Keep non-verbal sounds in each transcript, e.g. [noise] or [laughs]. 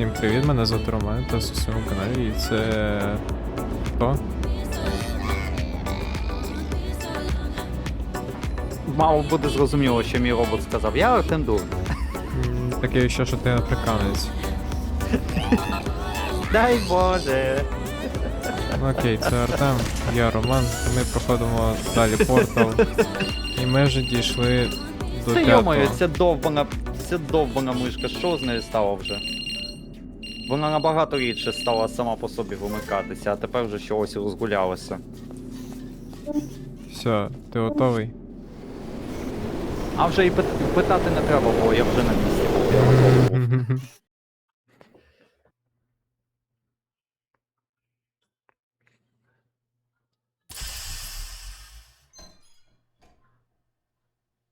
Всім привіт, мене звати Роман, та на своєму каналі, і це. Хто? Мало буде зрозуміло, що мій робот сказав. Я Артендур. М, Таке ще, що ти африканець. Дай Боже. Ну, Окей, це Артем, я Роман, ми проходимо далі портал. І ми вже дійшли до Та йомаю, ця довбана, ця довбана мишка, що з нею стало вже? Вона набагато рідше стала сама по собі вимикатися, а тепер вже чогось розгулялося. Все, ти готовий? А вже і пит- питати не треба було, я вже на місці був. я готовий був.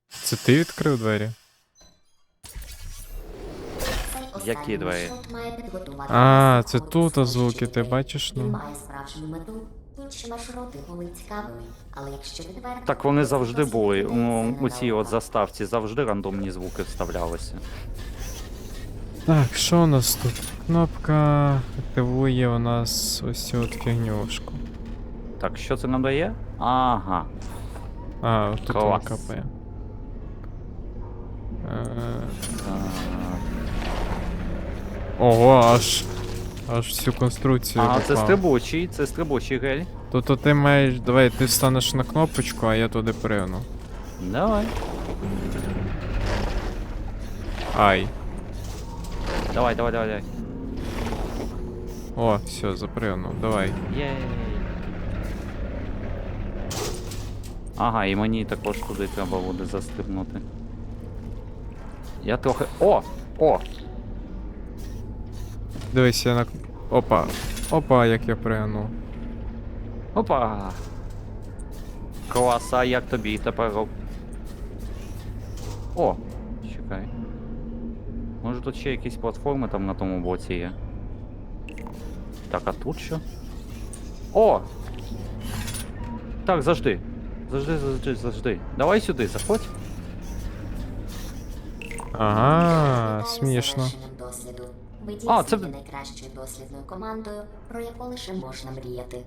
Це ти відкрив двері? Які двері? А, це тут звуки, ти бачиш, ну? Має справжню мету. Інші маршрути були цікавими, але якщо відверто... Так вони завжди були. У, у цій от заставці завжди рандомні звуки вставлялися. Так, що у нас тут? Кнопка активує у нас ось цю от фігнюшку. Так, що це нам дає? Ага. А, тут вона Клас. капає. Е, Так. Ого, аж. Аж всю конструкцію. Ага, це стрибучий, це стрибучий гель. Тобто ти маєш. Давай, ти станеш на кнопочку, а я туди пригну. Давай. Ай. Давай, давай, давай, давай. О, все, запригнув, давай. Єй. Ага, і мені також туди треба буде застрибнути. Я трохи. О! О! Дивись, я на. Опа. Опа, як я пригнув. Опа! Клас, а як тобі тепер. О! Чекай. Може тут ще якісь платформи там на тому боці є. Так, а тут що? О! Так, завжди. Завжди, завжди, завжди. Давай сюди, заходь. Ага, смішно. Ви дійсно це- є найкращою дослідною командою, про яку лише можна мріяти.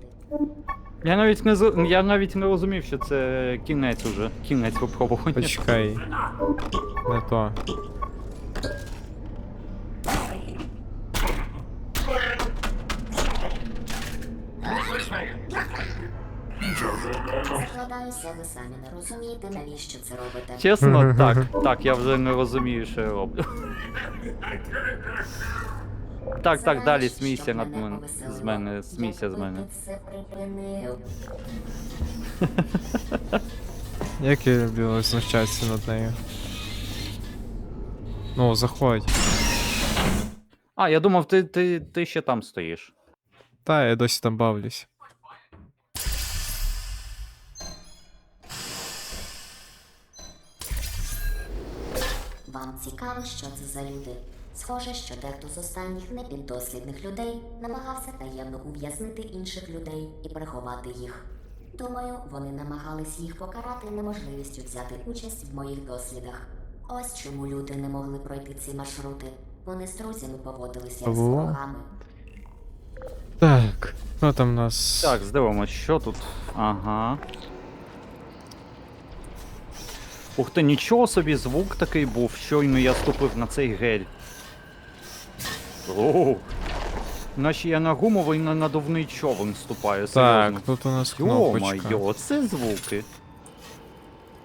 Я навіть не з- я навіть не розумів, що це кінець уже. Кінець випробування. Почекай. Не то. Складаюся, ви самі не розумієте, навіщо це робите. Чесно, [laughs] так. Так, я вже не розумію, що я роблю. Так, так, далі смійся над мене. З мене, смійся з мене. [laughs] Як я люблю знущатися над нею. Ну, заходь. А, я думав, ти, ти, ти ще там стоїш. Та, я досі там бавлюсь. Вам цікаво, що це за люди? Схоже, що дехто з останніх непіддослідних людей намагався таємно ув'язнити інших людей і приховати їх. Думаю, вони намагались їх покарати неможливістю взяти участь в моїх дослідах. Ось чому люди не могли пройти ці маршрути. Вони з друзями поводилися як з ворогами. Так, що там у нас? Так, здивимось, що тут. Ага. Ух ти, нічого собі, звук такий був, щойно я ступив на цей гель. Оу. Наче я на гумовий на надувний човен ступаю, серйозно. Так, тут у нас кнопочка. Йо-майо, це звуки.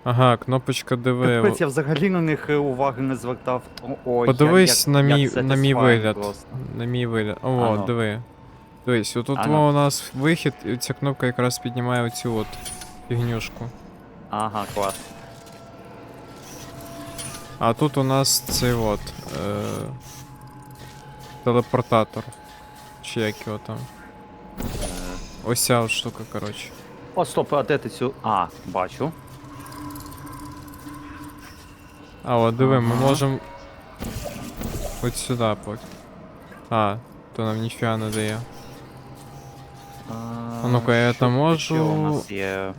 Ага, кнопочка. Капець, я взагалі на них е, уваги не звертав. О, Ой, Подивись як, на як, мій, на мій satisfying вигляд. Просто. На мій вигляд. О, Ано. диви. Дивись, отут Ано. во у нас вихід, і ця кнопка якраз піднімає оцю от фігнюшку. Ага, клас. А тут у нас цей от. Е- телепортатор. Чи як його там. Ось ця от штука, коротше. О, стоп, а де ти цю. А, бачу. А, от диви, ми можемо. От сюди поки. А, то нам ніфіга не дає. А ну-ка, я там можу- у нас є?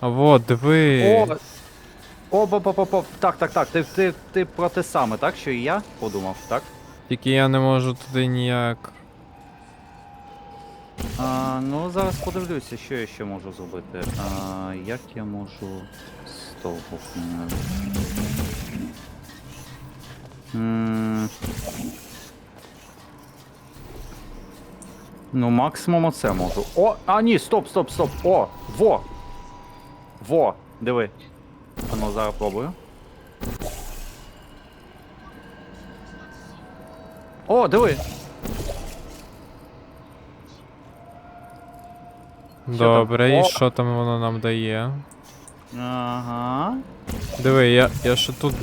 А вот, диви. О! О, по, по, по, по. Так, так, так. Ти, ти, ти про те саме, так? Що і я подумав, так? Тільки я не можу туди ніяк. А, ну, зараз подивлюся, що я ще можу зробити. А, як я можу поміняти? М, Ну, максимум оце можу. О! А, ні, стоп, стоп, стоп! О! Во! Во! Диви. А ну зараз пробую. О, диви! Добре, і О! що там воно нам дає? Ага. Диви, я, я ще тут.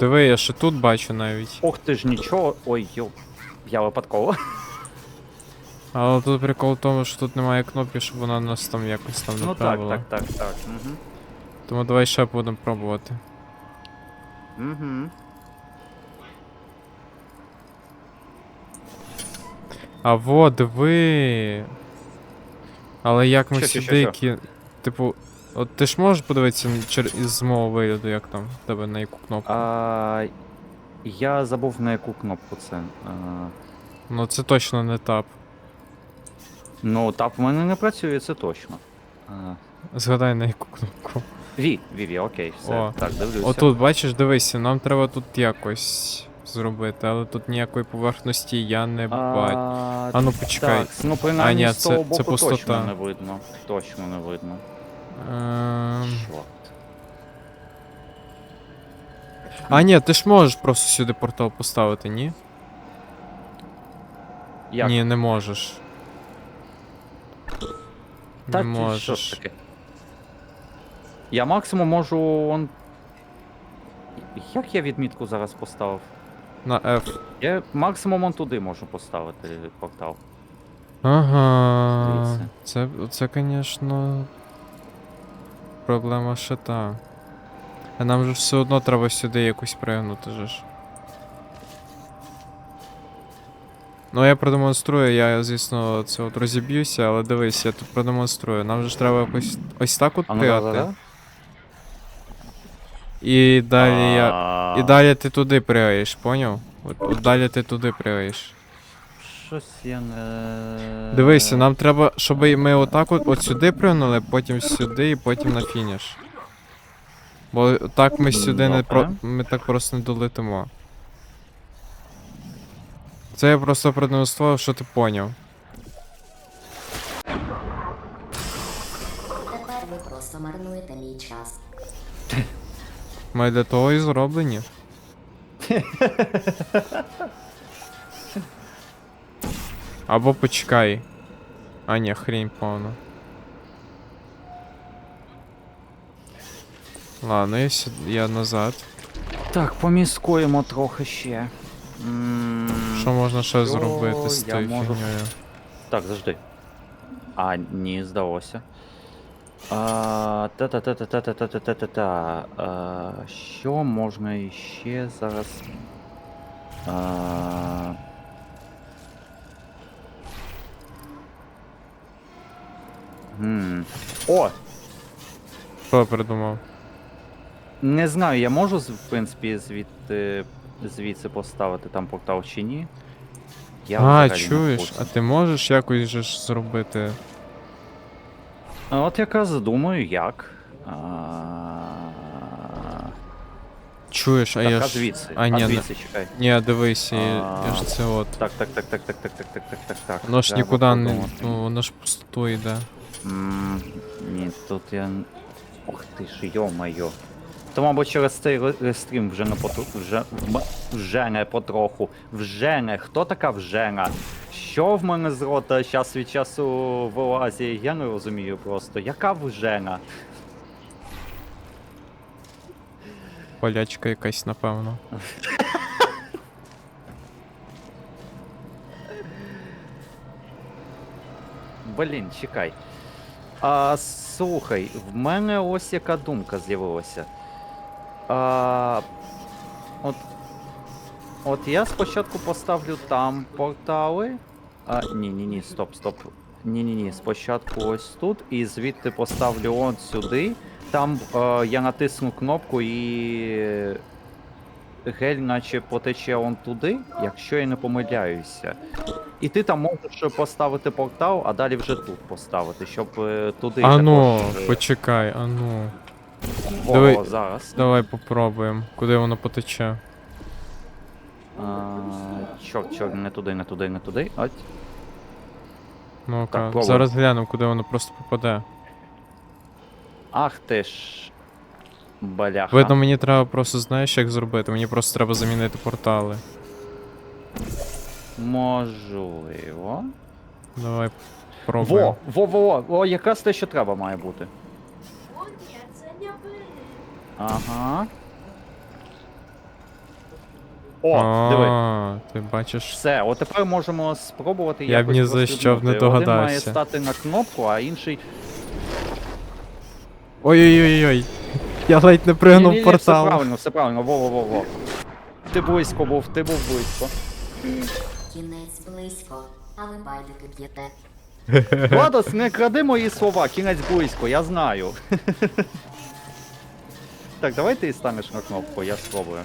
Диви, я ще тут бачу навіть. Ох ти ж нічого. Ой, йоп. Я випадково. Але тут прикол в тому, що тут немає кнопки, щоб вона нас там якось там Ну так, направила. так, так, так. Угу. Тому давай ще будемо пробувати. Угу. А во, диви. Але як ми Що, що, сюди що, кі... Типу, от ти ж можеш подивитися чер... із мого вигляду, як там в тебе на яку кнопку? А, я забув на яку кнопку це. А, Ну це точно не тап. ну, тап в мене не працює, це точно. А, Згадай на яку кнопку. Ві, Ві, Ві, окей, все. О. Так, дивлюся. Отут, бачиш, дивися, нам треба тут якось зробити, але тут ніякої поверхності я не бачу. А, А ну почекай. Так, ну принаймні А, ні, з того це- боку це точно пустота. не видно. Точно не видно. Ем... А ні, ти ж можеш просто сюди портал поставити, ні? Як? Ні, не можеш. Та не ти можеш. що ж таке? Я максимум можу. Он... Як я відмітку зараз поставив? На F. Я максимум он туди можу поставити портал. Ага. Дивіться. Це, це, звісно. Проблема ще та. А нам же все одно треба сюди якось пригнути же ж. Ну я продемонструю, я, звісно, це от розіб'юся, але дивись, я тут продемонструю. Нам же ж треба якось ось так от А ну пригати. да-да-да. І далі я. І далі ти туди пригаєш, поняв? От, от далі ти туди пригаєш. Щось я не. Дивися, нам треба, щоб ми отак от, от сюди пригнули, потім сюди і потім на фініш. Бо так ми сюди не про. Ми так просто не долетимо. Це я просто продемонстрував, що ти поняв. Тепер ви просто марнуєте мій час. Ми для того і зроблені. Або почекай. А ні, хрінь повна. Ладно, я, сюди, я назад. Так, поміскуємо трохи ще. М, Що можна ще що зробити з я тою можу- фігньою? Так, завжди. А, ні, здалося. А, Та-та-та-та-та-та-та-та-та-та. А, Що можна іще зараз. А, Гм. О! Що придумав? Не знаю, я можу, в принципі, звідти звідси поставити там портал чи ні. Я а, взагалі не в чуєш, курсі. а ти можеш якось же ж зробити. А От якраз думаю, як. Чуєш, а я а ж. звідси. А, ні, не- звідси, чекай. Ні, дивись, я, ж це от. Так, так, так, так, так, так, так, так, так, так, так. Воно ж нікуди не. Ну, воно ж пустоту йде. Ні, тут я. Ох ти ж, йо-моє. То, мабуть, через цей рестрім вже не потру... вже, вже не потроху. Вже не. Хто така вжена? Що в мене з рота час від часу вилазить? Я не розумію просто. Яка вжена? Полячка якась, напевно. Блін, чекай. А, слухай, в мене ось яка думка з'явилася. А, от, от я спочатку поставлю там портали. А, ні, ні, ні, стоп, стоп. Ні, ні, ні, спочатку ось тут і звідти поставлю он сюди. Там е, я натисну кнопку і. гель наче потече он туди, якщо я не помиляюся. І ти там можеш поставити портал, а далі вже тут поставити, щоб е, туди. А ну, також, е, почекай, а ну. О, диви- зараз. Давай попробуємо, куди воно потече. А, чорт, чорт, не туди, не туди, не туди. От. Ну-ка, Так, пробуй. зараз глянемо, куди воно просто попаде. Ах ти ж. Баляха. Видно, мені треба просто, знаєш, як зробити? Мені просто треба замінити портали. Можливо. Давай пробуємо. Во, во, во, во, о, якраз те, що треба має бути. Ага. О, диви. А, ти бачиш. Все, от тепер можемо спробувати Я б якось ні за що б не. Один має догадався. стати на кнопку, а інший. Ой-ой-ой-ой. Я ледь не пригнув Ні-ні-ні, в портал. Все правильно, все правильно, во, во, во, во. Ти близько був, ти був близько. Кінець близько, а ви байдики п'єте. Владос, не кради мої слова, кінець близько, я знаю. [laughs] Так, давай ти станеш на кнопку, я спробую.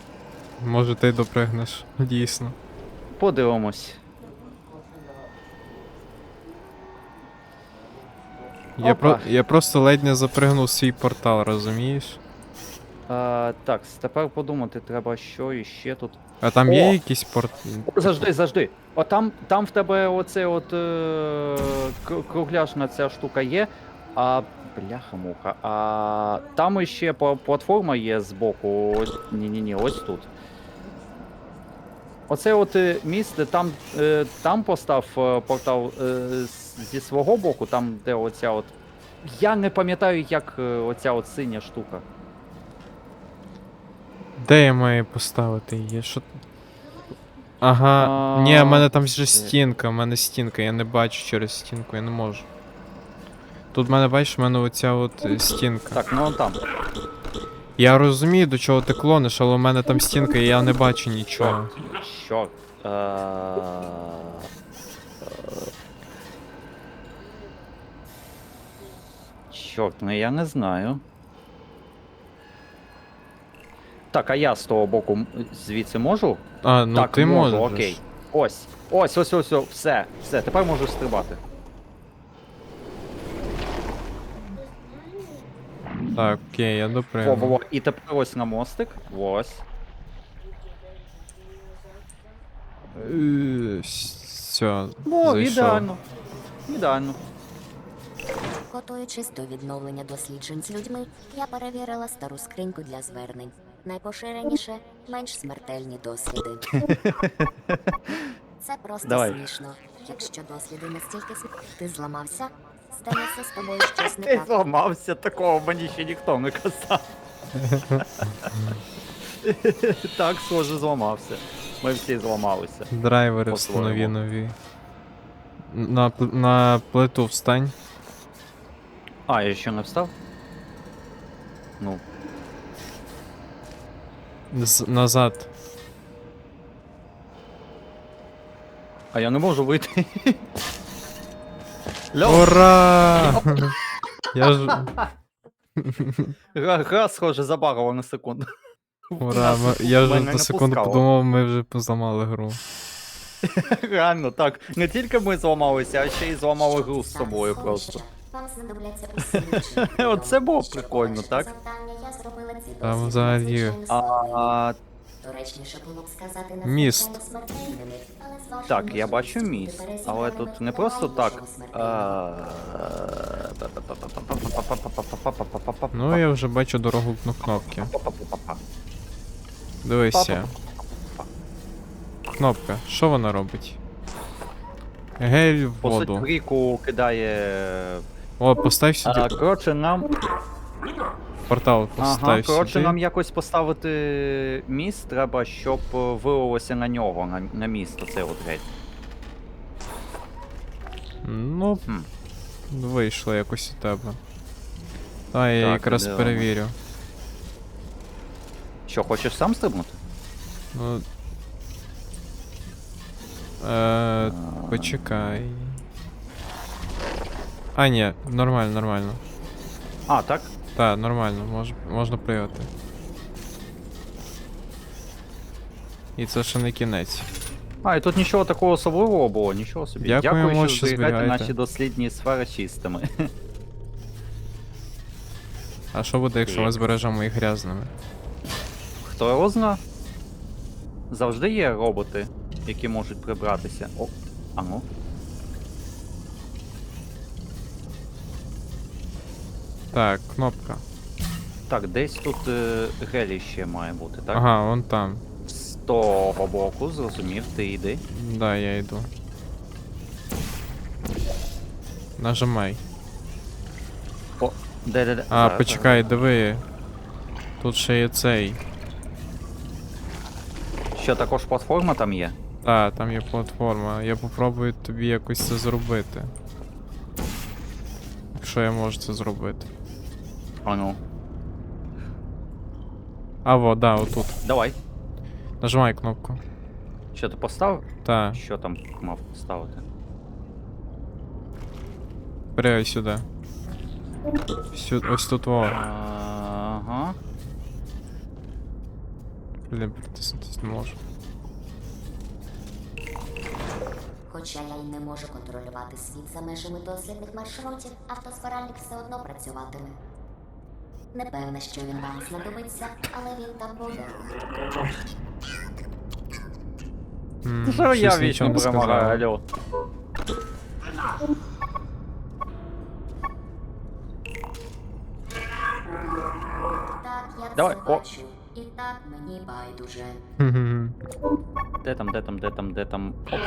Може ти допригнеш, дійсно. Подивимось. Я, Опа. про... я просто ледь не запригнув свій портал, розумієш? А, так, тепер подумати, треба що іще тут. А там є О! якийсь порт. Завжди, завжди. О, там, там в тебе оце от е, кру- кругляшна ця штука є. А. Бляха-муха. А там іще по- платформа є збоку. Ось. Ні-ні-ні, ось тут. Оце от е, місце, там, е, там постав е, портал зі свого боку, там, де оця от. Я не пам'ятаю, як оця от синя штука. Де я маю поставити її? Що... Ага. А, Ні, в мене там вже стінка, в мене стінка, я не бачу через стінку, я не можу. Тут в мене, бачиш, в мене оця от стінка. Так, ну он там. Я розумію, до чого ти клониш, але в мене там стінка, і я не бачу нічого. Чорт. Е, Чорт, ну я не знаю. Так, а я з того боку звідси можу? А, ну так, ти можу, можеш. окей. Ось. Ось, ось, ось, ось, все, все, тепер можу стрибати. Так, окей, я Во, во, во. І тепер ось на мостик. Ось. Все, О, ідеально. Ідеально. Готуючись до відновлення досліджень з людьми, я перевірила стару скриньку для звернень. Найпоширеніше менш смертельні досліди. [laughs] Це просто Давай. смішно. Якщо досліди настільки см... ти зламався, здається, з тобою щось не Ти так. зламався, такого мені ще ніхто не казав. [laughs] так, схоже, зламався. Ми всі зламалися. Драйвери По-своєму. встанові нові. На, пл- на плиту встань. А, я ще не встав? Ну, З- назад. а я не можу вийти. Ура! [laughs] Я ж. гра, гра, схоже, забагала на секунду. Ура! ми- Я вже Мене на не секунду пускало. подумав, ми вже позламали гру. [laughs] Реально, так. Не тільки ми зламалися, а ще й зламали гру з собою просто. [laughs] Оце було прикольно, так? Там взагалі-. А, Доречніше було б сказати Міст. смертельними, але з так, я бачу міст, але тут не просто так. Ну, я вже бачу дорогу на кнопки. Дивися. Кнопка. Що вона робить? Гель в воду. в ріку кидає. О, постав сюди. А, коротше, нам. Портал Ага, постав коротше, сюди. нам якось поставити міст, треба, щоб е, вилилося на нього, на, на міст, оце от геть. Ну, Хм. вийшло якось у тебе. А, я Так, якраз ідеально. перевірю. Що, хочеш сам стрибнути? Ну. Е, почекай. А, ні, нормально, нормально. А, так? Так, нормально, мож, можна пригати. І це ще не кінець. А, і тут нічого такого особливого було, нічого собі. Дякуємо, Дякую, що що зберігаєте зберігаєте. наші дослідні сфери чистими. А що буде, якщо ми збережемо їх грязними? Хто його зна? Завжди є роботи, які можуть прибратися. О, а ну. Так, кнопка. Так, десь тут е, гелій ще має бути, так? Ага, вон там. З того боку, зрозумів, ти йди. Да, я йду. Нажимай. О, де де де. А, почекай, диви. Тут ще є цей. Що також платформа там є? Та, там є платформа. Я попробую тобі якось це зробити. Якщо я можу це зробити. А ну. А, во, да, отут. Давай. Нажимай кнопку. Що ти поставив? Та, Що там мав поставити? прямо сюди. Сю... Ось тут во. Ага. Блін, притиснутись не можу. Хоча я й не можу контролювати світ за межами дослідних маршрутів, автозваральник все одно працюватиме. Не певна, що він вам знадобиться, але він там буде. М, Що я щось вічно нічого не перемагаю, алло. Так, я Давай, це о. бачу. І так мені байдуже. Де там, де там, де там, де там. Оп.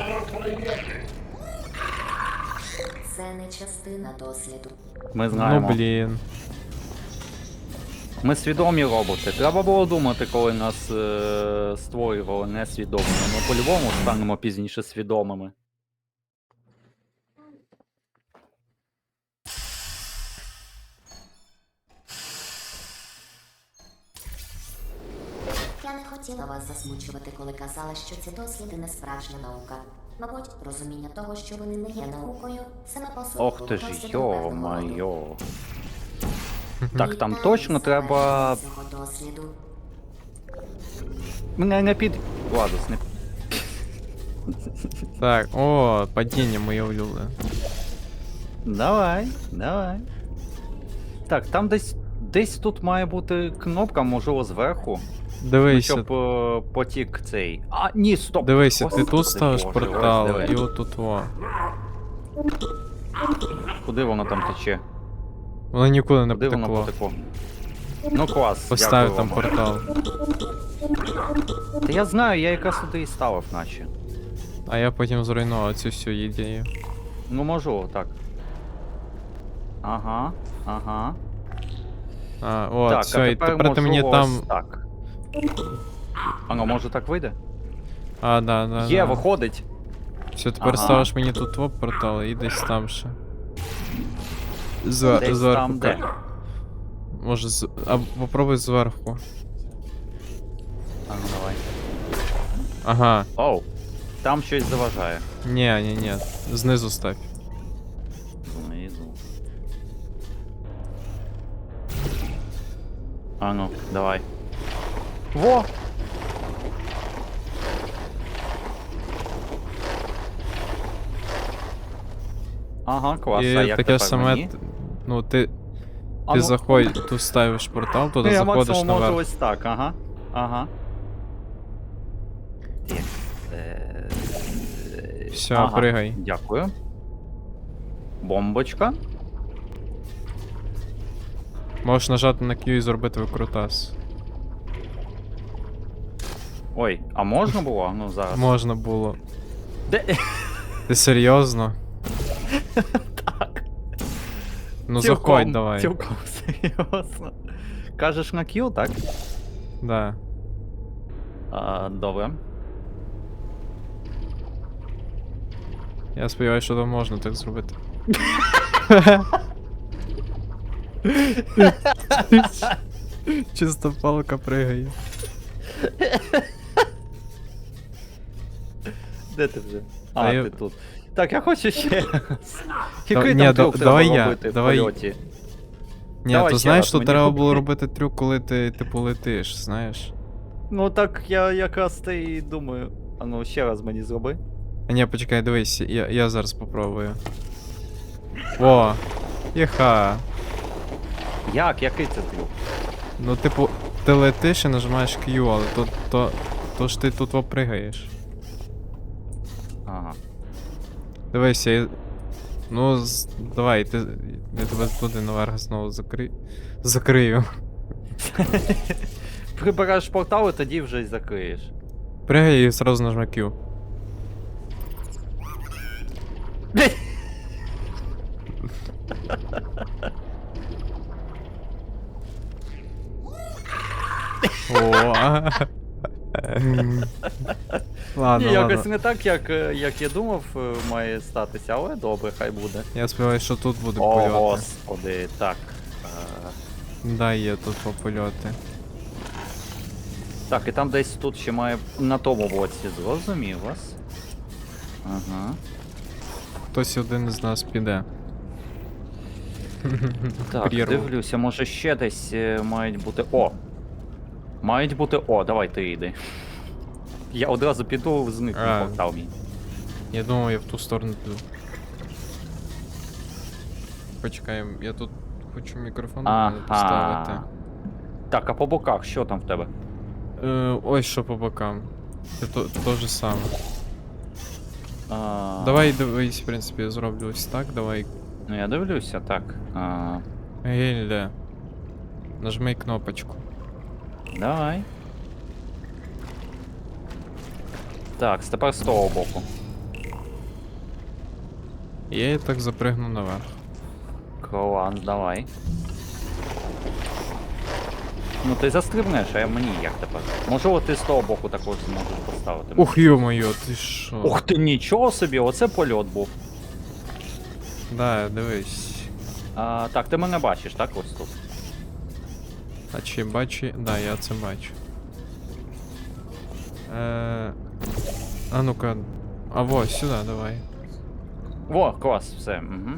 Це не частина досліду. Ми Ну блін. Ми свідомі роботи. Треба було думати, коли нас е- створювали несвідомими. Ми по-любому станемо пізніше свідомими. Я не хотіла вас засмучувати, коли казала, що ці досліди не справжня наука. Мабуть, розуміння того, що вони не є наукою, саме по собі Ох ти ж, йо-майо. Так, там точно треба. Мене не під. Ладос, не Так, о, падіння моє улюблене. Давай, давай. Так, там десь. Десь тут має бути кнопка, можливо, зверху. Дивися, Щоб е, потік цей. А, ні, стоп! дивися, ти тут ставиш Боже, ось портал, диви. і отут во. Куди воно там тече? Воно нікуди не Куди воно потекло. потекло? Ну клас. Постав дякую там вам. портал. Та я знаю, я якраз туди і ставив, наче. А я потім зруйнував цю всю ідею. Ну можу, так. Ага, ага. А, о, так, все, і тепер, ти мені можливо, там. Так. А ну може так вийде? А, да, да. Є, да. виходить. Все, тепер Ага. ставиш мені тут во портал і десь там ще. Звер... Десь зверху. там, ка- де? Може, з... а попробуй зверху. А ну давай. Ага. Оу. Там щось заважає. Ні, ні, ні. Знизу став. Знизу. А ну, давай. Во! Ага, клас. І а як таке тепер ж саме. мені? т- Ну, ти, А ти ну, заходь, тут ставиш портал, туди я заходиш максимум можу наверх. ось так, ага. Ага. Все, ага, пригай. Дякую. Бомбочка. Можеш нажати на Q і зробити викрутас. Ой, а можна було? Ну зараз. Можна було. Де? Ти серйозно? [laughs] Ну Цілком, заходь давай. Цілком [laughs] серйозно. Кажеш на Q, так? Да. А, добре. Я сподіваюся, що там можна так зробити. [laughs] Чисто палка пригає. Де ти вже? А А, я- тут. Так, я хочу ще раз. [laughs] Який ні, там да- трюк давай треба я, робити в давай. польоті? Ні, Давай то ще знаєш, раз, мені треба було робити трюк, коли ти типу летиш, знаєш? Ну так я якраз те і думаю. А ну ще раз мені зроби. А ні, почекай, дивись, я, я зараз попробую. О! Єха! Як? Який це трюк? Ну, типу, ти летиш і нажимаєш Q, але то, то, то ж ти тут попригаєш. Дивись, я. Ну, з... давай, ти. Я тебе туди наверх знову закри... закрию. [laughs] Прибереш портал і тоді вже й закриєш. Пригай і зразу нажми Q. [laughs] О. [laughs] Ладно, Ні, якось ладно. не так, як, е, як я думав, е, має статися, але добре, хай буде. Я сподіваюся, що тут буде О, польоти. господи, так. Е, Да, є тут по польоти. Так, і там десь тут ще має на тому боці, зрозумів вас. Ага. Хтось один з нас піде. Так, Прірву. дивлюся, може ще десь е, мають бути. О! Мають бути. О, давай ти йди. Я одразу піду зникну А. портал мій. Я думав, я в ту сторону піду. Почекай, я тут хочу мікрофон Ага. поставити. Так, а по боках що там в тебе? Е, ось що по бокам. Це то, то же саме. А, Давай дивись, в принципі, я зроблю ось так, давай. Ну я дивлюся, так. А, Гельде. Нажми кнопочку. давай. Так, тепер з того боку. Я і так запригну наверх. Клас, давай. Ну ти застрибнеш, а я мені як тепер? Можливо, ти з того боку також зможеш поставити. Ух йо-моє, ти що? Ух ти, нічого собі, оце польот був. Да, дивись. А, так, ти мене бачиш, так? Ось тут. А чи бачу. Да, я це бачу. Е... А ну-ка. А во, сюди давай. О, клас, все. Угу.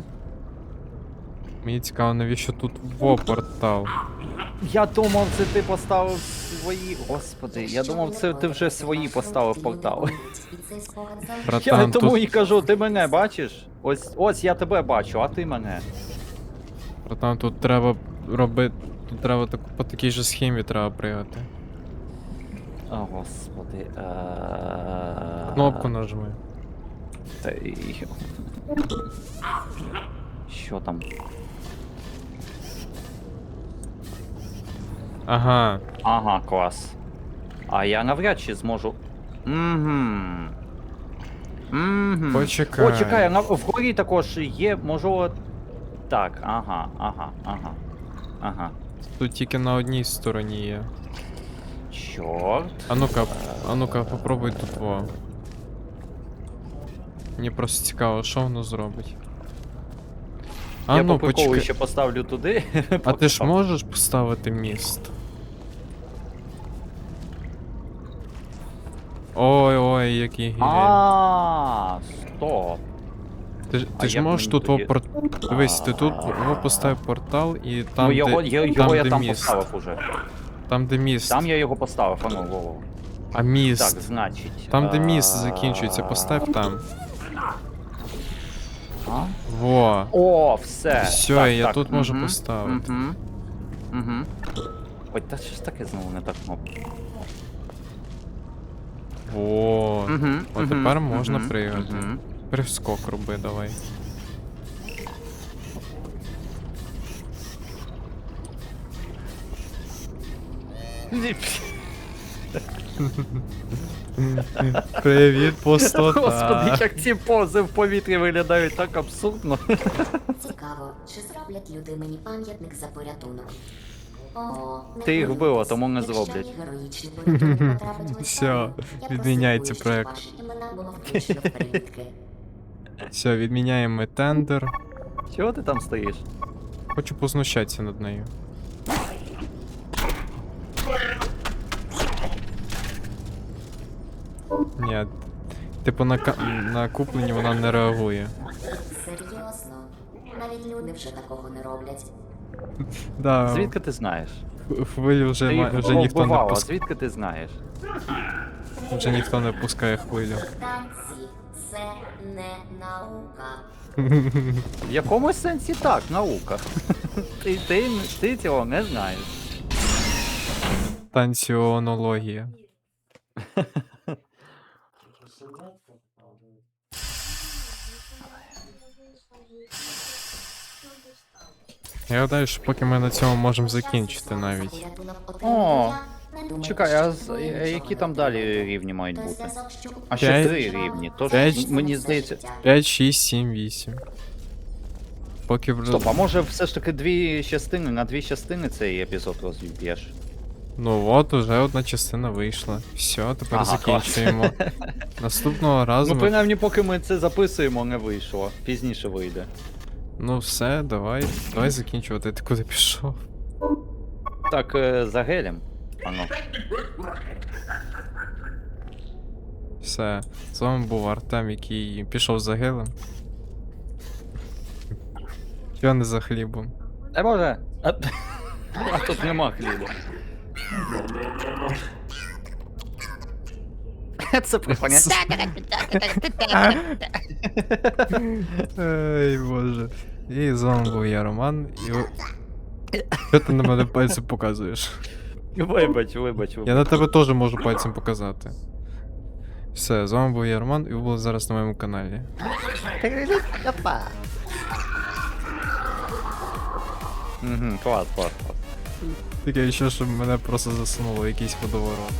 Мені цікаво, навіщо тут во портал. Я думав, це ти поставив свої. Господи, я думав, це ти вже свої поставив портали. Братан, Я тому тут, і кажу, ти мене бачиш? Ось ось я тебе бачу, а ти мене. братан, тут треба робити. Тут треба так, по такій же схемі треба пригати. О, господи. е, Кнопку нажми. Та й- Що там? Ага. Ага, клас. А я навряд чи зможу. Угу. Угу. Почекай. О, чекай, а на вгорі також є, можливо. Так, ага, ага, ага. Ага. Тут тільки на одній стороні є. Чорт. А ну-ка, а ну-ка, попробуй тут во. Мені просто цікаво, що воно зробить. А я ну, по приколу ще поставлю туди. [laughs] А ти ж можеш поставити міст? Ой, ой, який гірі. А, стоп. Ти, ж- а ж можеш тут тоді? пор... Дивись, ти тут поставив портал і там, ну його, де, я, там, його я де там міст. поставив уже. Там, де міст. Там я його поставив, а ну, Вова. А міст. Так, значить. Там, де а, міст закінчується, постав там. А? Во. О, все. Всьо, так, я так, тут можу мгм, поставити. Угу. Угу. Ой, та що ж таке знову не так кнопка. Во. Угу, О, тепер можна пригати. Угу. Перескок роби, давай. Привіт, пустота. Господи, як ці пози в повітрі виглядають так абсурдно. Цікаво, чи зроблять люди мені пам'ятник за порятунок? О, Ти їх вбила, тому не зроблять. мій героїчний порятунок потрапить в [laughs] Всьо, історію, я відміняється проект. Все, відміняємо тендер. Чого ти там стоїш? Хочу познущатися над нею. Ні. Типу на, ка- на куплені вона не реагує. Серйозно? Навіть люди вже такого не роблять. [laughs] Да, Звідки ти знаєш? хвилю вже, Ти ма- їх вже ніхто не пускає. звідки ти знаєш? Вже ніхто не пускає хвилю. Танці це не наука. [laughs] В якомусь сенсі так, наука. ти, ти, ти цього не знаєш. Танціонологія. [laughs] Я гадаю, що поки ми на цьому можемо закінчити навіть. О, Чекай, а, з- а які там далі рівні мають бути? А ще П'ять. три рівні. Тож П'ять. мені здається. 5, 6, 7, 8. Поки в- Стоп, а може все ж таки дві частини, на дві частини цей епізод розіб'єш? Ну от, уже одна частина вийшла. Все, тепер Ага, закінчуємо. [laughs] Наступного разу. Ну, ми- принаймні, поки ми це записуємо, не вийшло. Пізніше вийде. Ну все, давай. Давай закінчувати. Ти куди пішов? Так, е, за гелем. Ано. Все. З вами був Артем, який пішов за гелем. Чого не за хлібом? Е, може. А, [laughs] а тут нема хліба. Це припаня. Ей, боже. І з вами був я, Роман, і. ви- Що ти на мене пальцем показуєш? Вибач, вибач, Я вибач. на тебе теж можу пальцем показати. Все, з вами був я, Роман, і ви були зараз на моєму каналі. Угу, клас, клас, клас. Таке ще, щоб мене просто засунуло в якийсь водоворот.